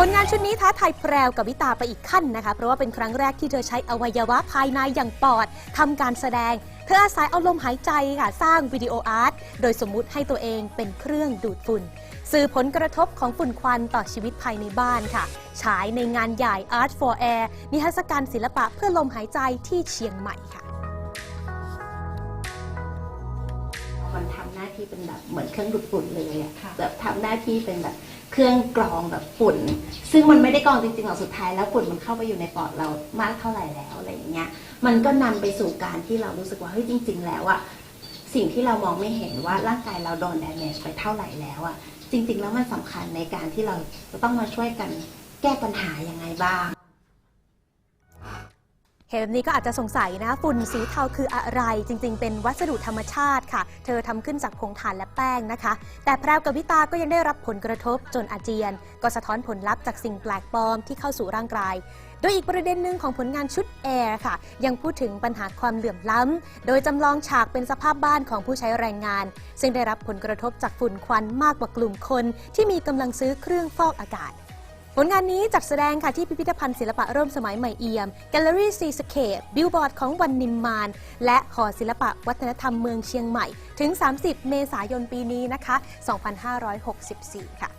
ผลงานชุดนี้ท้าทายแพรวกับวิตาไปอีกขั้นนะคะ เพราะว่าเป็นครั้งแรกที่เธอใช้อวัยวะภายในอย่างปอดทำการแสดง เธออาศัยเอาลมหายใจค่ะ สร้างวิดีโออาร์ต โดยสมมุติให้ตัวเองเป็นเครื่องดูดฝุ่น สื่อผลกระทบของฝุ่นควันต่อชีวิตภายในบ้านค่ะ ฉายในงานใหญ่ Art for Air นิทรรศการศิลปะเพื่อลมหายใจที่เชียงใหม่ค่ะ มันทำหน้าที่เป็นแบบเหมือนเครื่องดูดฝุ่นเลยอะค่ะแบบทำหน้าที่เป็นแบบเครื่องกรองแบบฝุ่น ซึ่งมันไม่ได้กรองจริงๆหรอกสุดท้ายแล้วฝุ่นมันเข้าไปอยู่ในปอดเรามากเท่าไหร่แล้วอะไรอย่างเงี้ย มันก็นำไปสู่การที่เรารู้สึกว่าเฮ้ยจริง ๆ แล้วอะสิ่งที่เรามองไม่เห็นว่าร่างกายเราโดน damage ไปเท่าไหร่แล้วอะจริง ๆ แล้วมันสำคัญในการที่เราจะต้องมาช่วยกันแก้ปัญหายังไงบ้าง เห็นแบบนี้ก็อาจจะสงสัยนะ ฝุ่นสีเทาคืออะไร จริงๆ เป็นวัสดุธรรมชาติค่ะ เธอทำขึ้นจากผงถ่านและแป้งนะคะ แต่แพรวกับวิตาก็ยังได้รับผลกระทบจนอาเจียน ก็สะท้อนผลลัพธ์จากสิ่งแปลกปลอมที่เข้าสู่ร่างกาย โดยอีกประเด็นหนึ่งของผลงานชุดแอร์ค่ะ ยังพูดถึงปัญหาความเหลื่อมล้ำ โดยจำลองฉากเป็นสภาพบ้านของผู้ใช้แรงงาน ซึ่งได้รับผลกระทบจากฝุ่นควันมากกว่ากลุ่มคน ที่มีกำลังซื้อเครื่องฟอกอากาศ ผลงานนี้จัดแสดงค่ะที่พิพิธภัณฑ์ศิลปะร่วมสมัยใหม่เอี่ยม แกลเลอรี่ซีสเคปบิลบอร์ดของวันนิมมาน และหอศิลปะวัฒนธรรมเมืองเชียงใหม่ ถึง 30 เมษายนปีนี้นะคะ 2564 ค่ะ